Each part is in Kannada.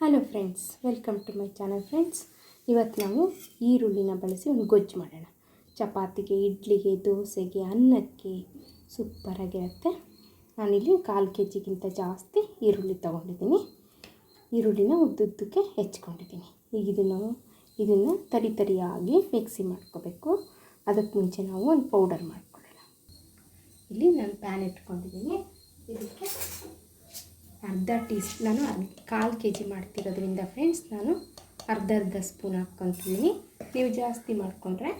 Hello friends welcome to my channel friends ಇವತ್ತು ನಾವು ಈರುಳ್ಳಿನ ಬಳಸಿ ಒಂದು ಗೊಜ್ಜು ಮಾಡೋಣ. ಚಪಾತಿಗೆ ಇಡ್ಲಿಗೆ, ದೋಸೆಗೆ, ಅನ್ನಕ್ಕೆ ಸೂಪರಾಗಿರುತ್ತೆ ನಾನಿಲ್ಲಿ ಕಾಲು ಕೆ ಜಿಗಿಂತ ಜಾಸ್ತಿ ಈರುಳ್ಳಿ ತೊಗೊಂಡಿದ್ದೀನಿ. ಈರುಳ್ಳಿನ ಉದ್ದುದ್ದಕ್ಕೆ ಹೆಚ್ಕೊಂಡಿದ್ದೀನಿ. ಈಗ ಇದನ್ನು ಇದನ್ನು ತರಿ ತರಿಯಾಗಿ ಮಿಕ್ಸಿ ಮಾಡ್ಕೋಬೇಕು. ಅದಕ್ಕೆ ಮುಂಚೆ ನಾವು ಒಂದು ಪೌಡರ್ ಮಾಡ್ಕೊಳ್ಳೋಣ. ಇಲ್ಲಿ ನಾನು ಪ್ಯಾನ್ ಇಟ್ಕೊಂಡಿದ್ದೀನಿ. ಇದಕ್ಕೆ ಅರ್ಧ ಟೀ ನಾನು ಕಾಲು ಕೆ ಜಿ ಮಾಡ್ತಿರೋದ್ರಿಂದ ಫ್ರೆಂಡ್ಸ್ ನಾನು ಅರ್ಧ ಅರ್ಧ ಸ್ಪೂನ್ ಹಾಕ್ಕೊತಿದ್ದೀನಿ ನೀವು ಜಾಸ್ತಿ ಮಾಡಿಕೊಂಡ್ರೆ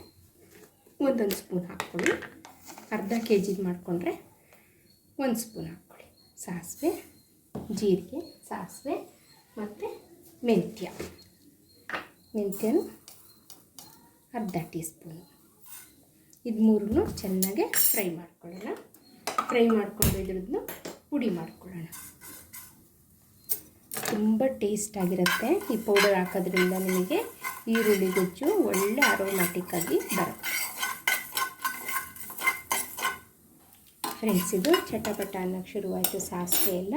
ಒಂದೊಂದು ಸ್ಪೂನ್ ಹಾಕ್ಕೊಳ್ಳಿ. ಅರ್ಧ ಕೆ ಜಿದು ಮಾಡಿಕೊಂಡ್ರೆ ಒಂದು ಸ್ಪೂನ್ ಹಾಕ್ಕೊಳ್ಳಿ. ಸಾಸಿವೆ, ಜೀರಿಗೆ, ಸಾಸಿವೆ ಮತ್ತು ಮೆಂತ್ಯ. ಮೆಂತ್ಯನು ಅರ್ಧ ಟೀ ಸ್ಪೂನು ಇದು ಮೂರನ್ನು ಚೆನ್ನಾಗಿ ಫ್ರೈ ಮಾಡ್ಕೊಳ್ಳೋಣ. ಫ್ರೈ ಮಾಡ್ಕೊಂಡು ಇದ್ರದ್ದು ಪುಡಿ ಮಾಡ್ಕೊಳ್ಳೋಣ. ತುಂಬ ಟೇಸ್ಟ್ ಆಗಿರುತ್ತೆ. ಈ ಪೌಡರ್ ಹಾಕೋದ್ರಿಂದ ನಿಮಗೆ ಈರುಳ್ಳಿ ಗೊಜ್ಜು ಒಳ್ಳೆ ಅರೋಮ್ಯಾಟಿಕ್ ಆಗಿ ಬರುತ್ತೆ. ಫ್ರೆಂಡ್ಸ್ ಇದು ಚಟಪಟ ಅನ್ನೋಕ್ಕೆ ಶುರುವಾಯಿತು. ಸಾಸಿವೆ ಎಲ್ಲ,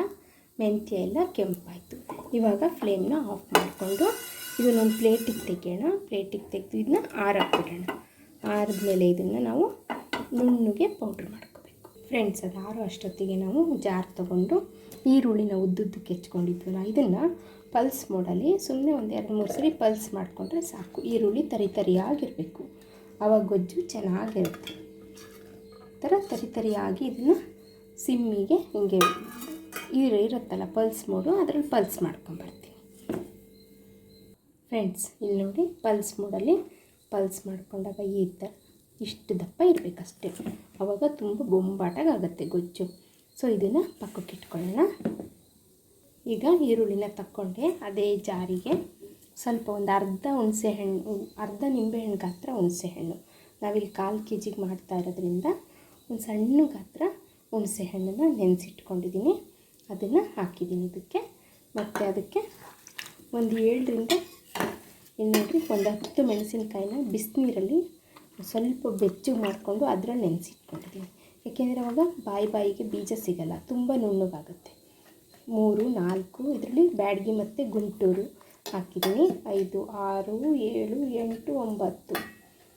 ಮೆಂತ್ಯ ಎಲ್ಲ ಕೆಂಪಾಯಿತು. ಇವಾಗ ಫ್ಲೇಮ್ನ ಆಫ್ ಮಾಡಿಕೊಂಡು ಇದನ್ನೊಂದು ಪ್ಲೇಟಿಗೆ ತೆಗೆಯೋಣ. ಪ್ಲೇಟಿಗೆ ತೆಗೆದು ಇದನ್ನ ಆರಾಕ್ಬಿಡೋಣ ಆರಿದ್ಮೇಲೆ ಇದನ್ನು ನಾವು ನುಣ್ಣಗೆ ಪೌಡ್ರ್ ಮಾಡ್ಕೋಬೇಕು ಫ್ರೆಂಡ್ಸ್ ಅದು ಅಷ್ಟೊತ್ತಿಗೆ ನಾವು ಜಾರ್ ತೊಗೊಂಡು ಈರುಳ್ಳಿನ ಉದ್ದುದ್ದಕ್ಕೆ ಹೆಚ್ಕೊಂಡಿದ್ವಲ್ಲ, ಇದನ್ನು ಪಲ್ಸ್ ಮೋಡಲ್ಲಿ ಸುಮ್ಮನೆ ಒಂದು ಎರಡು ಮೂರು ಸರಿ ಪಲ್ಸ್ ಮಾಡಿಕೊಂಡ್ರೆ ಸಾಕು. ಈರುಳ್ಳಿ ತರಿ ತರಿಯಾಗಿರಬೇಕು. ಆವಾಗ ಗೊಜ್ಜು ಚೆನ್ನಾಗಿರುತ್ತೆ. ಥರ ತರಿ ತರಿಯಾಗಿ ಇದನ್ನು ಸಿಮ್ಮಿಗೆ ಹಿಂಗೆ ಈರು ಇರುತ್ತಲ್ಲ ಪಲ್ಸ್ ಮೋಡು, ಅದರಲ್ಲಿ ಪಲ್ಸ್ ಮಾಡ್ಕೊಂಬರ್ತೀನಿ ಫ್ರೆಂಡ್ಸ್ ಇಲ್ಲಿ ನೋಡಿ ಪಲ್ಸ್ ಮೋಡಲ್ಲಿ ಪಲ್ಸ್ ಮಾಡ್ಕೊಂಡಾಗ ಈ ಥರ ಇಷ್ಟು ದಪ್ಪ ಇರಬೇಕಷ್ಟೇ. ಆವಾಗ ತುಂಬ ಬೊಂಬಾಟಾಗುತ್ತೆ ಗೊಜ್ಜು. ಸೊ ಇದನ್ನು ಪಕ್ಕಕ್ಕೆ ಇಟ್ಕೊಳ್ಳೋಣ. ಈಗ ಈರುಳ್ಳಿನ ತಕ್ಕೊಂಡೆ, ಅದೇ ಜಾರಿಗೆ ಸ್ವಲ್ಪ ಒಂದು ಅರ್ಧ ಹುಣಸೆ ಹಣ್ಣು, ಅರ್ಧ ನಿಂಬೆಹಣ್ಣು ಗಾತ್ರ ಹುಣಸೆ ಹಣ್ಣು. ನಾವಿಲ್ಲಿ ಕಾಲು ಕೆ ಜಿಗೆ ಮಾಡ್ತಾ ಇರೋದ್ರಿಂದ ಒಂದು ಸಣ್ಣ ಗಾತ್ರ ಹುಣಸೆ ಹಣ್ಣನ್ನು ನೆನೆಸಿಟ್ಕೊಂಡಿದ್ದೀನಿ. ಅದನ್ನು ಹಾಕಿದ್ದೀನಿ ಇದಕ್ಕೆ. ಮತ್ತು ಅದಕ್ಕೆ ಒಂದು ಏಳರಿಂದ ನೋಡಿರಿ ಒಂದು ಹತ್ತು ಮೆಣಸಿನಕಾಯಿನ ಬಿಸಿನೀರಲ್ಲಿ ಸ್ವಲ್ಪ ಬೆಚ್ಚಗೆ ಮಾಡಿಕೊಂಡು ಅದರಲ್ಲಿ ನೆನೆಸಿಟ್ಕೊಂಡಿದ್ದೀನಿ. ಏಕೆಂದರೆ ಅವಾಗ ಬಾಯಿ ಬಾಯಿಗೆ ಬೀಜ ಸಿಗಲ್ಲ, ತುಂಬ ನುಣ್ಣಗಾಗುತ್ತೆ. ಮೂರು, ನಾಲ್ಕು, ಇದರಲ್ಲಿ ಬ್ಯಾಡಗಿ ಮತ್ತು ಗುಂಟೂರು ಹಾಕಿದ್ದೀನಿ. ಐದು, ಆರು, ಏಳು, ಎಂಟು, ಒಂಬತ್ತು.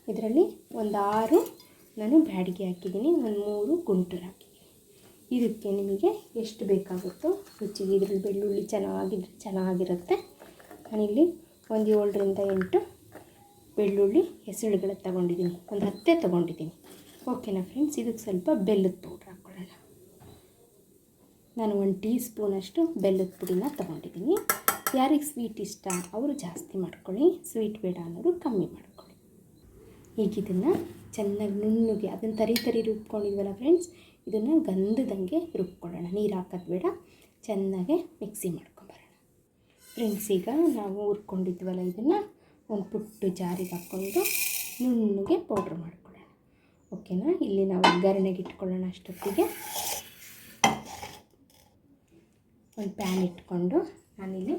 ಇದರಲ್ಲಿ ಒಂದು ಆರು ನಾನು ಬ್ಯಾಡಗಿ ಹಾಕಿದ್ದೀನಿ. ಒಂದು ಮೂರು ಗುಂಟೂರು ಹಾಕಿದ್ದೀನಿ. ಇದಕ್ಕೆ ನಿಮಗೆ ಎಷ್ಟು ಬೇಕಾಗುತ್ತೋ ರುಚಿಗೆ, ಇದರಲ್ಲಿ ಬೆಳ್ಳುಳ್ಳಿ ಚೆನ್ನಾಗಿದ್ರೆ ಚೆನ್ನಾಗಿರುತ್ತೆ. ನಾನಿಲ್ಲಿ ಒಂದು ಏಳರಿಂದ ಎಂಟು ಬೆಳ್ಳುಳ್ಳಿ ಹೆಸರುಗಳು ತಗೊಂಡಿದ್ದೀನಿ. ಒಂದು ಹತ್ತೆ ತೊಗೊಂಡಿದ್ದೀನಿ. ಓಕೆನಾ ಫ್ರೆಂಡ್ಸ್ ಇದಕ್ಕೆ ಸ್ವಲ್ಪ ಬೆಲ್ಲದ ಪೌಡ್ರ್ ಹಾಕ್ಕೊಳ್ಳೋಣ. ನಾನು ಒಂದು ಟೀ ಸ್ಪೂನಷ್ಟು ಬೆಲ್ಲದ ಪುಡಿನ ತೊಗೊಂಡಿದ್ದೀನಿ. ಯಾರಿಗೆ ಸ್ವೀಟ್ ಇಷ್ಟ, ಅವರು ಜಾಸ್ತಿ ಮಾಡ್ಕೊಳ್ಳಿ. ಸ್ವೀಟ್ ಬೇಡ ಅನ್ನೋರು ಕಮ್ಮಿ ಮಾಡ್ಕೊಳ್ಳಿ. ಈಗ ಇದನ್ನು ಚೆನ್ನಾಗಿ ನುಣ್ಣಗೆ, ಅದನ್ನು ತರಿ ತರಿ ರುಬ್ಕೊಂಡಿದ್ವಲ್ಲ ಫ್ರೆಂಡ್ಸ್ ಇದನ್ನು ಗಂಧದಂಗೆ ರುಬ್ಕೊಳ್ಳೋಣ. ನೀರು ಹಾಕೋದು ಬೇಡ. ಚೆನ್ನಾಗೆ ಮಿಕ್ಸಿ ಮಾಡ್ಕೊಂಬರೋಣ ಫ್ರೆಂಡ್ಸ್ ಈಗ ನಾವು ಹುರ್ಕೊಂಡಿದ್ವಲ್ಲ ಇದನ್ನು ಒಂದು ಪುಟ್ಟು ಜಾರಿಗೆ ಹಾಕ್ಕೊಂಡು ನುಣ್ಣಗೆ ಪೌಡ್ರ್ ಮಾಡ್ಕೊಳ್ಳೋಣ. ಓಕೆನಾ ಇಲ್ಲಿ ನಾವು ಒಗ್ಗರಣೆಗೆ ಇಟ್ಕೊಳ್ಳೋಣ ಅಷ್ಟೊತ್ತಿಗೆ. ಒಂದು ಪ್ಯಾನ್ ಇಟ್ಕೊಂಡು ನಾನಿಲ್ಲಿ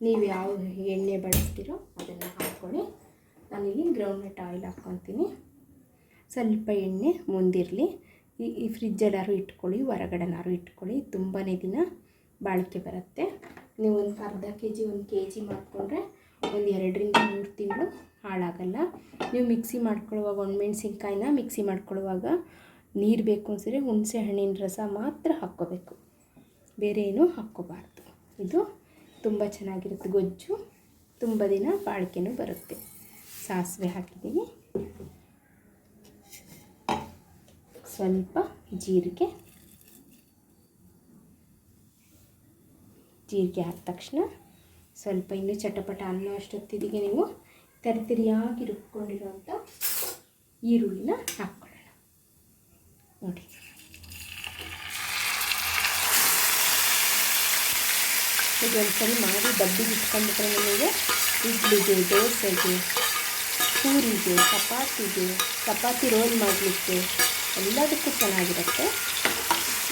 ನೀವು ಯಾವ ಎಣ್ಣೆ ಬಳಸ್ತೀರೋ ಅದನ್ನು ಹಾಕ್ಕೊಳ್ಳಿ. ನಾನಿಲ್ಲಿ ಗ್ರೌಂಡ್ನಟ್ ಆಯಿಲ್ ಹಾಕ್ಕೊತೀನಿ. ಸ್ವಲ್ಪ ಎಣ್ಣೆ ಮುಂದಿರಲಿ. ಈ ಈ ಫ್ರಿಜ್ಜಲ್ಲಾರು ಇಟ್ಕೊಳ್ಳಿ ಹೊರಗಡೆನಾರು ಇಟ್ಕೊಳ್ಳಿ. ತುಂಬಾ ದಿನ ಬಾಳಿಕೆ ಬರುತ್ತೆ. ನೀವು ಒಂದು ಅರ್ಧ ಕೆ ಜಿ ಒಂದು ಕೆ ಜಿ ಮಾಡಿಕೊಂಡ್ರೆ ಒಂದು ಎರಡರಿಂದ ಮೂರು ತಿಂಗಳು ಹಾಳಾಗಲ್ಲ. ನೀವು ಮಿಕ್ಸಿ ಮಾಡ್ಕೊಳ್ಳುವಾಗ ಒಣಮೆಣ್ಸಿನ್ಕಾಯಿನ ಮಿಕ್ಸಿ ಮಾಡ್ಕೊಳ್ಳುವಾಗ ನೀರು ಬೇಕು ಅನ್ಸಿದ್ರೆ ಹುಣಸೆ ಹಣ್ಣಿನ ರಸ ಮಾತ್ರ ಹಾಕ್ಕೋಬೇಕು. ಬೇರೆ ಏನೂ ಹಾಕ್ಕೋಬಾರ್ದು. ಇದು ತುಂಬ ಚೆನ್ನಾಗಿರುತ್ತೆ ಗೊಜ್ಜು. ತುಂಬ ದಿನ ಬಾಳಿಕೆನೂ ಬರುತ್ತೆ. ಸಾಸಿವೆ ಹಾಕಿದ್ದೀನಿ. ಸ್ವಲ್ಪ ಜೀರಿಗೆ. ಜೀರಿಗೆ ಆದ ತಕ್ಷಣ ಸ್ವಲ್ಪ ಇನ್ನೂ ಚಟಪಟ ಅನ್ನೋ ಅಷ್ಟೊತ್ತಿಗೆ ನೀವು ತರಿತರಿಯಾಗಿ ರುಬ್ಕೊಂಡಿರೋಂಥ ಈರುಳ್ಳಿನ ಹಾಕ್ಕೊಳ್ಳೋಣ. ನೋಡಿ. ಒಂದ್ಸಲ ಮಾಡಿ ಡಬ್ಬಿಗೆ ಇಟ್ಕೊಂಡ್ಬಿಟ್ರೆ ನಿಮಗೆ ಇಡ್ಲಿಗೆ, ದೋಸೆಗೆ, ಪೂರಿಗೆ, ಚಪಾತಿಗೆ, ಚಪಾತಿ ರೋಲ್ ಮಾಡಲಿಕ್ಕೆ ಎಲ್ಲದಕ್ಕೂ ಚೆನ್ನಾಗಿರುತ್ತೆ.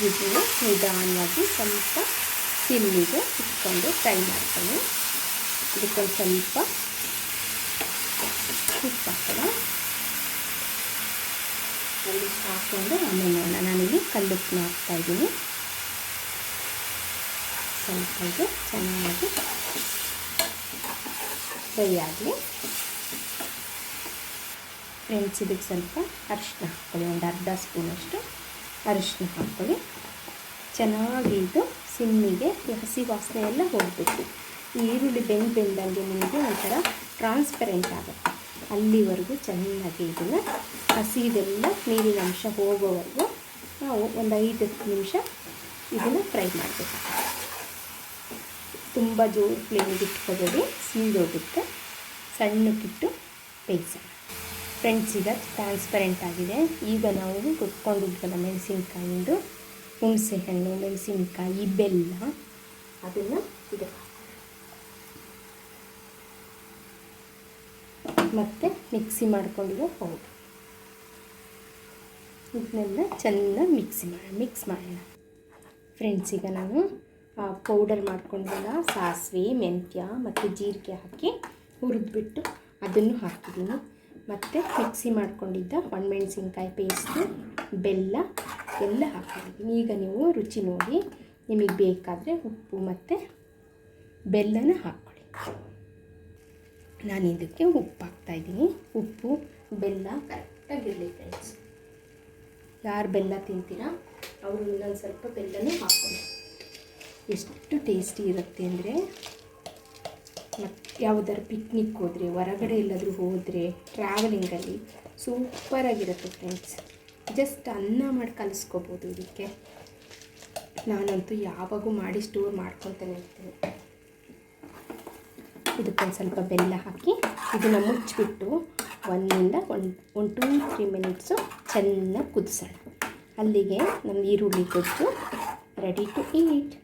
ಇದನ್ನು ನಿಧಾನವಾಗಿ ಸ್ವಲ್ಪ ಸಿಮ್ಮಿಗೆ ಇಟ್ಕೊಂಡು ಫ್ರೈ ಮಾಡ್ಕೊಂಡು ಇದಕ್ಕೊಂದು ಸ್ವಲ್ಪ ಉಪ್ಪು ಹಾಕೋಣ. ಒಂದಿಷ್ಟು ಹಾಕ್ಕೊಂಡು ಆಮೇಲೆ ನೋಡೋಣ. ನಾನಿಲ್ಲಿ ಕಲ್ಲುಪ್ಪನ್ನ ಹಾಕ್ತಾಯಿದ್ದೀನಿ ಸ್ವಲ್ಪ ಇದು ಚೆನ್ನಾಗಿ ಫ್ರೈ ಆಗಲಿ ಫ್ರೆಂಡ್ಸ್, ಇದಕ್ಕೆ ಸ್ವಲ್ಪ ಅರಿಶಿನ ಹಾಕ್ಕೊಳ್ಳಿ. ಒಂದು ಅರ್ಧ ಸ್ಪೂನಷ್ಟು ಅರಿಶಿನ ಹಾಕ್ಕೊಳ್ಳಿ. ಚೆನ್ನಾಗಿ ಇದು ಸಿಮ್ಮಿಗೆ ಹಸಿ ವಾಸನೆ ಎಲ್ಲ ಹೋಗಬೇಕು. ಈ ಈರುಳ್ಳಿ ಬೆಂದು ಬೆಂದಂಗೆ ನಿಮಗೆ ಒಂಥರ ಟ್ರಾನ್ಸ್ಪರೆಂಟ್ ಆಗುತ್ತೆ. ಅಲ್ಲಿವರೆಗೂ ಚೆನ್ನಾಗಿ ಇದನ್ನು ಹಸಿದೆಲ್ಲ ನೀರಿನ ಅಂಶ ಹೋಗೋವರೆಗೂ ನಾವು ಒಂದು ಐದು ನಿಮಿಷ ಇದನ್ನು ಫ್ರೈ ಮಾಡಬೇಕು ತುಂಬ ಜೋರು ಫ್ಲೇಮಿಗೆ ಇಟ್ಕೋಬೇಡಿ ಸೀದೋಗುತ್ತೆ. ಸಣ್ಣಕ್ಕಿಟ್ಟು ಬೇಯಿಸೋಣ. ಫ್ರೆಂಡ್ಸ್ ಈಗ ಟ್ರಾನ್ಸ್ಪರೆಂಟ್ ಆಗಿದೆ. ಈಗ ನಾವು ಕುಟ್ಕೊಂಡಿದ್ವಲ್ಲ ಮೆಣಸಿನ್ಕಾಯಿಂದು ಹುಣಸೆಹಣ್ಣು, ಮೆಣಸಿನ್ಕಾಯಿ, ಬೆಲ್ಲ, ಅದನ್ನು ಇದಕ್ಕೆ ಮತ್ತು ಮಿಕ್ಸಿ ಮಾಡ್ಕೊಂಡಿರೋ ಹೌದು. ಇದನ್ನೆಲ್ಲ ಚೆನ್ನಾಗಿ ಮಿಕ್ಸಿ ಮಾಡಿ ಮಿಕ್ಸ್ ಮಾಡೋಣ. ಫ್ರೆಂಡ್ಸ್ ಈಗ ನಾನು ಪೌಡರ್ ಮಾಡ್ಕೊಂಡಲ್ಲ ಸಾಸಿವೆ, ಮೆಂತ್ಯ ಮತ್ತು ಜೀರಿಗೆ ಹಾಕಿ ಹುರಿದ್ಬಿಟ್ಟು ಅದನ್ನು ಹಾಕಿದ್ದೀನಿ. ಮತ್ತು ಮಿಕ್ಸಿ ಮಾಡ್ಕೊಂಡಿದ್ದ ಒಣಮೆಣ್ಸಿನ್ಕಾಯಿ ಪೇಸ್ಟು ಬೆಲ್ಲ ಎಲ್ಲ ಹಾಕಿದ್ದೀನಿ. ಈಗ ನೀವು ರುಚಿ ನೋಡಿ, ನಿಮಗೆ ಬೇಕಾದರೆ ಉಪ್ಪು ಮತ್ತು ಬೆಲ್ಲನ ಹಾಕ್ಕೊಳ್ಳಿ. ನಾನು ಇದಕ್ಕೆ ಉಪ್ಪು ಹಾಕ್ತಾಯಿದ್ದೀನಿ ಉಪ್ಪು, ಬೆಲ್ಲ ಕರೆಕ್ಟಾಗಿರಲಿ ಫ್ರೆಂಡ್ಸ್ ಯಾರು ಬೆಲ್ಲ ತಿಂತೀರಾ, ಅವರು ಇನ್ನೊಂದು ಸ್ವಲ್ಪ ಬೆಲ್ಲನೂ ಹಾಕ್ಕೊಳ್ಳಿ. ಎಷ್ಟು ಟೇಸ್ಟಿ ಇರುತ್ತೆ ಅಂದರೆ ಮತ್ತು ಯಾವುದಾದ್ರು ಪಿಕ್ನಿಕ್ ಹೋದರೆ, ಹೊರಗಡೆ ಎಲ್ಲಾದರೂ ಹೋದರೆ ಟ್ರಾವೆಲಿಂಗಲ್ಲಿ ಸೂಪರಾಗಿರುತ್ತೆ ಫ್ರೆಂಡ್ಸ್ ಜಸ್ಟ್ ಅನ್ನ ಮಾಡಿ ಕಲಿಸ್ಕೋಬೋದು ಇದಕ್ಕೆ. ನಾನಂತೂ ಯಾವಾಗೂ ಮಾಡಿ ಸ್ಟೋರ್ ಮಾಡ್ಕೊತಾನೆ ಇರ್ತೀನಿ. ಇದಕ್ಕೊಂದು ಸ್ವಲ್ಪ ಬೆಲ್ಲ ಹಾಕಿ ಇದನ್ನು ಮುಚ್ಚಿಬಿಟ್ಟು ಒಂದಿಂದ one one two three minutes ಚೆನ್ನಾಗಿ ಕುದಿಸೋಣ. ಅಲ್ಲಿಗೆ ನಮ್ಮ ಈರುಳ್ಳಿ ಗೊಜ್ಜು ready to eat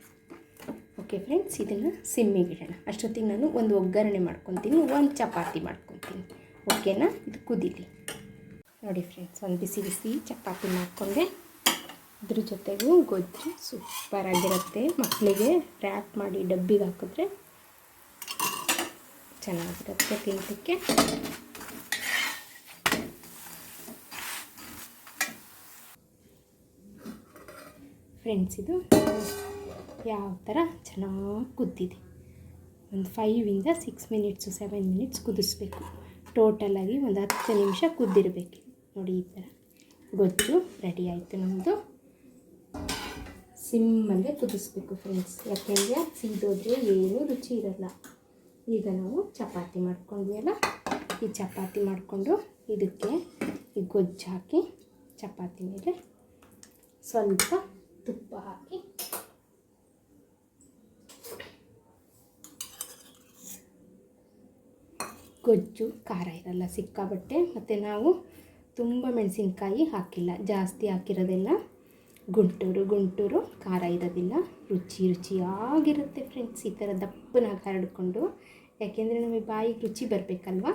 okay friends ಇದನ್ನು ಸಿಮ್ಮಿಗಿಡೋಣ ಅಷ್ಟೊತ್ತಿಗೆ ನಾನು ಒಂದು ಒಗ್ಗರಣೆ ಮಾಡ್ಕೊತೀನಿ, ಒಂದು ಚಪಾತಿ ಮಾಡ್ಕೊತೀನಿ. ಓಕೆನಾ ಇದು ಕುದೀಲಿ. ನೋಡಿ ಫ್ರೆಂಡ್ಸ್ ಒಂದು ಬಿಸಿ ಬಿಸಿ ಚಪಾತಿ ಮಾಡಿಕೊಂಡೆ. ಅದ್ರ ಜೊತೆಗೂ ಗೊಜ್ಜು ಸೂಪರಾಗಿರುತ್ತೆ ಮಕ್ಕಳಿಗೆ ರ್ಯಾಪ್ ಮಾಡಿ ಡಬ್ಬಿಗೆ ಹಾಕಿದ್ರೆ ಚೆನ್ನಾಗಿರುತ್ತೆ ತಿನ್ನಲಿಕ್ಕೆ ಫ್ರೆಂಡ್ಸ್ ಇದು ಯಾವ ಥರ ಚೆನ್ನಾಗಿ ಕುದ್ದಿದೆ. ಒಂದು ಫೈವಿಂದ ಸಿಕ್ಸ್ ಮಿನಿಟ್ಸು ಸೆವೆನ್ ಮಿನಿಟ್ಸ್ ಕುದಿಸ್ಬೇಕು. ಟೋಟಲಾಗಿ ಒಂದು ಹತ್ತು ನಿಮಿಷ ಕುದ್ದಿರಬೇಕು. ನೋಡಿ ಈ ಥರ. ಗೊಜ್ಜು ರೆಡಿ ಆಯಿತು ನಮ್ಮದು ಸಿಮ್ಮಲ್ಲೇ ಕುದಿಸ್ಬೇಕು ಫ್ರೆಂಡ್ಸ್ ಯಾಕೆಂದರೆ ಸೀದೋದ್ರೆ ಏನೂ ರುಚಿ ಇರಲ್ಲ. ಈಗ ನಾವು ಚಪಾತಿ ಮಾಡ್ಕೊಂಡ್ವಿ ಅಲ್ಲ? ಈ ಚಪಾತಿ ಮಾಡಿಕೊಂಡು ಇದಕ್ಕೆ ಈ ಗೊಜ್ಜು ಹಾಕಿ ಚಪಾತಿ ಮೇಲೆ ಸ್ವಲ್ಪ ತುಪ್ಪ ಹಾಕಿ. ಗೊಜ್ಜು, ಖಾರ ಇರಲ್ಲ, ಸಿಕ್ಕಾಬಟ್ಟೆ. ಮತ್ತು ನಾವು ತುಂಬ ಮೆಣಸಿನ್ಕಾಯಿ ಹಾಕಿಲ್ಲ. ಜಾಸ್ತಿ ಹಾಕಿರೋದೆಲ್ಲ ಗುಂಟೂರು ಗುಂಟೂರು, ಖಾರ ಇರೋದಿಲ್ಲ. ರುಚಿ ರುಚಿಯಾಗಿರುತ್ತೆ ಫ್ರೆಂಡ್ಸ್ ಈ ಥರ ದಪ್ಪನಾಗಿ ಹರಡ್ಕೊಂಡು ಯಾಕೆಂದರೆ ನಮಗೆ ಬಾಯಿಗೆ ರುಚಿ ಬರಬೇಕಲ್ವ?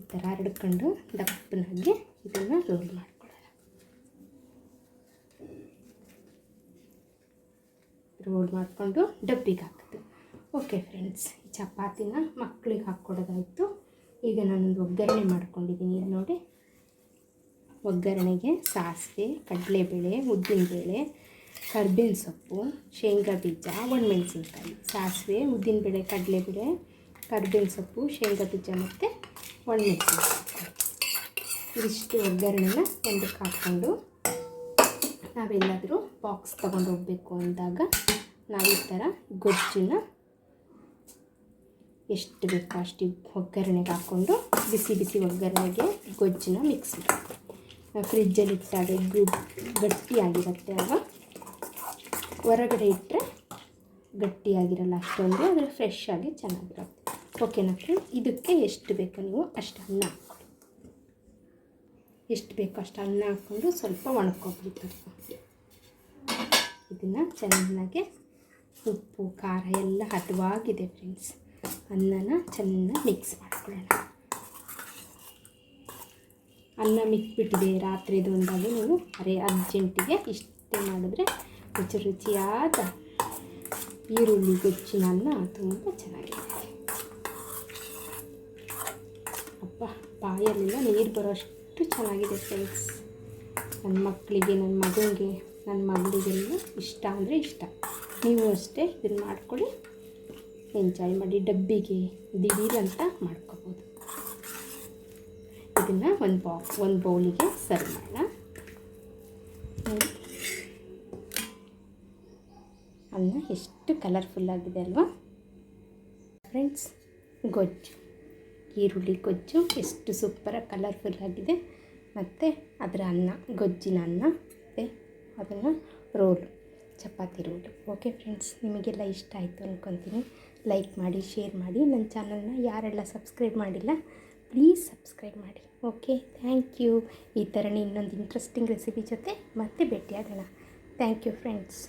ಈ ಥರ ಹರಡ್ಕೊಂಡು ದಪ್ಪನಾಗಿ ಇದನ್ನು ರೋಲ್ ಮಾಡಿ ರೋಲ್ ಮಾಡಿಕೊಂಡು ಡಬ್ಬಿಗೆ ಹಾಕೋದು. ಓಕೆ ಫ್ರೆಂಡ್ಸ್ ಈ ಚಪಾತಿನ ಮಕ್ಕಳಿಗೆ ಹಾಕ್ಕೊಡೋದಾಯಿತು. ಈಗ ನಾನೊಂದು ಒಗ್ಗರಣೆ ಮಾಡ್ಕೊಂಡಿದ್ದೀನಿ ಇದು ನೋಡಿ. ಒಗ್ಗರಣೆಗೆ ಸಾಸಿವೆ, ಕಡಲೆಬೇಳೆ, ಉದ್ದಿನಬೇಳೆ ಕರ್ಬೇವಿನ ಸೊಪ್ಪು, ಶೇಂಗಾ ಬೀಜ, ಒಣಮೆಣಸಿನ್ಕಾಯಿ, ಸಾಸಿವೆ ಉದ್ದಿನಬೇಳೆ ಕಡಲೆಬೇಳೆ, ಕರ್ಬೇವಿನ ಸೊಪ್ಪು, ಶೇಂಗಾ ಬೀಜ ಮತ್ತು ಒಣಮೆಣಸಿನ್ಕಾಯಿ. ಇದಿಷ್ಟು ಒಗ್ಗರಣೆನ ಒಂದಕ್ಕೆ ಹಾಕ್ಕೊಂಡು ನಾವೆಲ್ಲಾದರೂ ಬಾಕ್ಸ್ ತೊಗೊಂಡು ಹೋಗಬೇಕು ಅಂದಾಗ ನಾವು ಈ ಥರ ಗೊಜ್ಜನ್ನ ಎಷ್ಟು ಬೇಕೋ ಅಷ್ಟು ಒಗ್ಗರಣೆಗೆ ಹಾಕ್ಕೊಂಡು ಬಿಸಿ ಬಿಸಿ ಒಗ್ಗರಣೆಗೆ ಗೊಜ್ಜನ್ನ ಮಿಕ್ಸ್ ಮಾಡಬೇಕು. ಫ್ರಿಜ್ಜಲ್ಲಿ ಇಟ್ಟಾಗ ಗಟ್ಟಿಯಾಗಿರುತ್ತೆ ಆಗ ಹೊರಗಡೆ ಇಟ್ಟರೆ ಗಟ್ಟಿಯಾಗಿರಲ್ಲ ಅಷ್ಟೊಂದು, ಆದರೆ ಫ್ರೆಶ್ ಆಗಿ ಚೆನ್ನಾಗಿರುತ್ತೆ. ಓಕೆನಾ ಫ್ರೆಂಡ್ ಇದಕ್ಕೆ ಎಷ್ಟು ಬೇಕೋ ನೀವು? ಅಷ್ಟು ಅನ್ನ ಹಾಕ್ಕೊಳ್ಳಿ. ಎಷ್ಟು ಬೇಕೋ ಅಷ್ಟು ಅನ್ನ ಹಾಕ್ಕೊಂಡು ಸ್ವಲ್ಪ ಒಣಕೊಬ್ಬರಿ ಇದನ್ನು ಚೆನ್ನಾಗಿ ಉಪ್ಪು, ಖಾರ ಎಲ್ಲ ಹದವಾಗಿದೆ ಫ್ರೆಂಡ್ಸ್ ಅನ್ನನ ಚೆನ್ನಾಗಿ ಮಿಕ್ಸ್ ಮಾಡ್ಕೊಳ್ಳೋಣ. ಅನ್ನ ಮಿಕ್ಬಿಟ್ಟಿದೆ ರಾತ್ರಿದು ಅಂದಾಗ ನೀವು ಅರೆ ಅರ್ಜೆಂಟಿಗೆ ಇಷ್ಟೇ ಮಾಡಿದ್ರೆ ರುಚಿ ರುಚಿಯಾದ ಈರುಳ್ಳಿ ಗೊಜ್ಜಿನ ಅನ್ನ ತುಂಬ ಚೆನ್ನಾಗಿದೆ. ಅಪ್ಪ ಬಾಯಲ್ಲೆಲ್ಲ ನೀರು ಬರೋಷ್ಟು ಚೆನ್ನಾಗಿದೆ ಫ್ರೆಂಡ್ಸ್ ನನ್ನ ಮಕ್ಕಳಿಗೆ ನನ್ನ ಮಗನಿಗೆ ನನ್ನ ಮಗಳಿಗೆಲ್ಲ ಇಷ್ಟ ಅಂದರೆ ಇಷ್ಟ. ನೀವು ಅಷ್ಟೇ ಇದನ್ನು ಮಾಡ್ಕೊಳ್ಳಿ. ಎಂಜಾಯ್ ಮಾಡಿ ಡಬ್ಬಿಗೆ ದಿಢೀರಂತ ಮಾಡ್ಕೋಬೋದು. ಇದನ್ನು ಒಂದು ಬಾ, ಒಂದು ಬೌಲಿಗೆ ಸರ್ವ್ ಮಾಡೋಣ. ಅನ್ನ ಎಷ್ಟು ಕಲರ್ಫುಲ್ಲಾಗಿದೆ ಅಲ್ವಾ? ಫ್ರೆಂಡ್ಸ್ ಗೊಜ್ಜು. ಈರುಳ್ಳಿ ಗೊಜ್ಜು ಎಷ್ಟು ಸೂಪರಾಗಿ ಕಲರ್ಫುಲ್ಲಾಗಿದೆ ಮತ್ತು ಅದರ ಅನ್ನ, ಗೊಜ್ಜಿನ ಅನ್ನ, ಮತ್ತು ಅದನ್ನು roll, chapati roll. Okay friends ನಿಮಗೆಲ್ಲ ಇಷ್ಟ ಆಯಿತು ಅಂದ್ಕೊತೀನಿ ಲೈಕ್ ಮಾಡಿ ಶೇರ್ ಮಾಡಿ. ನನ್ನ ಚಾನಲ್ನ ಯಾರೆಲ್ಲ ಸಬ್ಸ್ಕ್ರೈಬ್ ಮಾಡಿಲ್ಲ ಪ್ಲೀಸ್ ಸಬ್ಸ್ಕ್ರೈಬ್ ಮಾಡಿ. ಓಕೆ ಥ್ಯಾಂಕ್ ಯು ಈ ಥರನೇ ಇನ್ನೊಂದು ಇಂಟ್ರೆಸ್ಟಿಂಗ್ ರೆಸಿಪಿ ಜೊತೆ ಮತ್ತೆ ಭೇಟಿಯಾಗೋಣ. Thank you friends